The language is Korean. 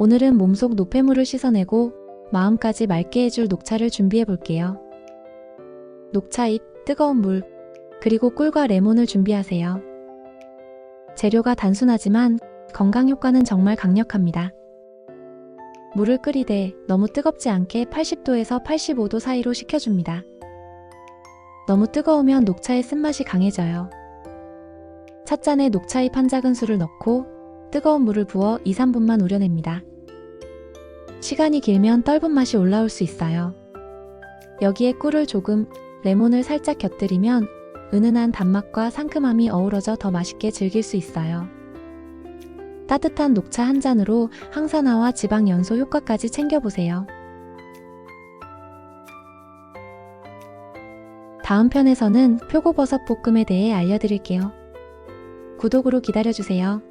오늘은 몸속 노폐물을 씻어내고 마음까지 맑게 해줄 녹차를 준비해 볼게요. 녹차잎, 뜨거운 물, 그리고 꿀과 레몬을 준비하세요. 재료가 단순하지만 건강 효과는 정말 강력합니다. 물을 끓이되 너무 뜨겁지 않게 80도에서 85도 사이로 식혀줍니다. 너무 뜨거우면 녹차의 쓴맛이 강해져요. 찻잔에 녹차잎 한 작은 술을 넣고 뜨거운 물을 부어 2, 3분만 우려냅니다. 시간이 길면 떫은 맛이 올라올 수 있어요. 여기에 꿀을 조금, 레몬을 살짝 곁들이면 은은한 단맛과 상큼함이 어우러져 더 맛있게 즐길 수 있어요. 따뜻한 녹차 한 잔으로 항산화와 지방 연소 효과까지 챙겨보세요. 다음 편에서는 표고버섯 볶음에 대해 알려드릴게요. 구독으로 기다려주세요.